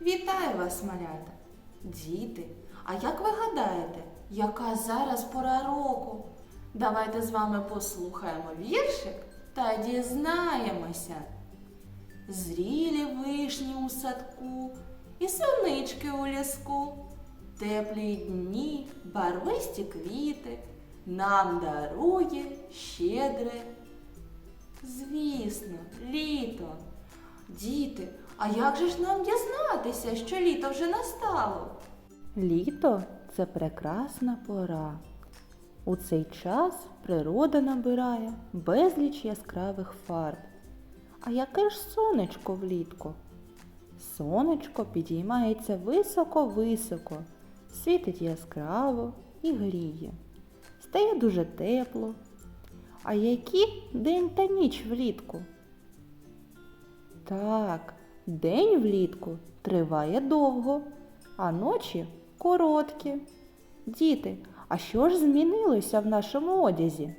Вітаю вас, малята! Діти, а як ви гадаєте, яка зараз пора року? Давайте з вами послухаємо віршик та дізнаємося. Зрілі вишні у садку і сонички у ліску, теплі дні, барвисті квіти нам дарує щедре. Звісно, літо. Діти, а як же ж нам дізнатися, що літо вже настало? Літо це прекрасна пора. У цей час природа набирає безліч яскравих фарб. А яке ж сонечко влітку? Сонечко підіймається високо-високо, світить яскраво і гріє. Стає дуже тепло. А які день та ніч влітку? Так, день влітку триває довго, а ночі короткі. Діти, а що ж змінилося в нашому одязі?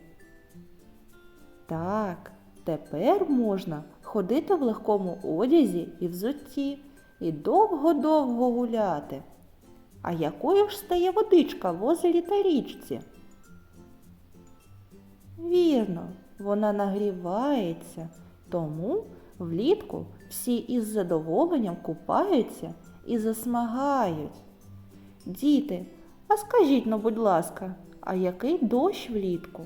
Так, тепер можна ходити в легкому одязі і взутті, і довго-довго гуляти. А якою ж стає водичка в озері та річці? Вірно, вона нагрівається, тому влітку всі із задоволенням купаються і засмагають. Діти, а скажіть ну, будь ласка, а який дощ влітку?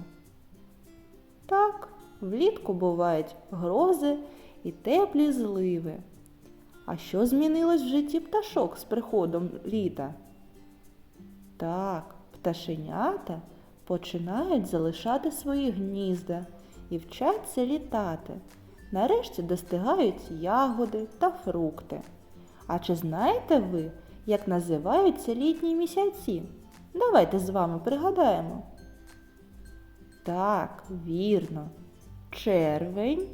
Так, влітку бувають грози і теплі зливи. А що змінилось в житті пташок з приходом літа? Так, пташенята починають залишати свої гнізда і вчаться літати. Нарешті достигають ягоди та фрукти. А чи знаєте ви, як називаються літні місяці? Давайте з вами пригадаємо. Так, вірно. Червень,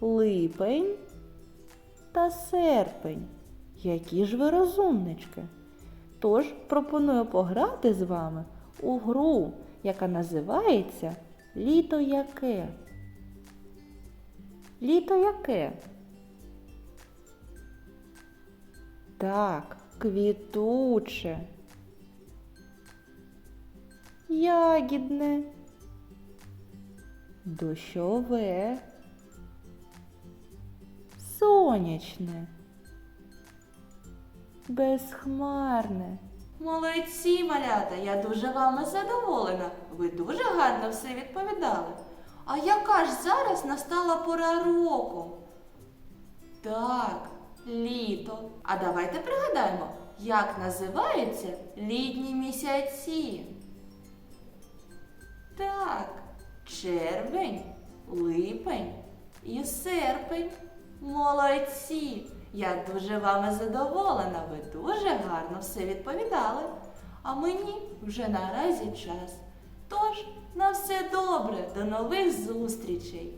липень та серпень. Які ж ви розумнички. Тож пропоную пограти з вами у гру, яка називається Літо яке. Літо яке? Так, квітуче. Ягідне. Дощове. Сонячне. Безхмарне. Молодці, малята, я дуже вами задоволена. Ви дуже гарно все відповідали. А яка ж зараз настала пора року? Так, літо. А давайте пригадаємо, як називаються літні місяці. Так, червень, липень і серпень. Молодці! Я дуже вами задоволена. Ви дуже гарно все відповідали. А мені вже наразі час. Тож, на все добре, до нових зустрічей!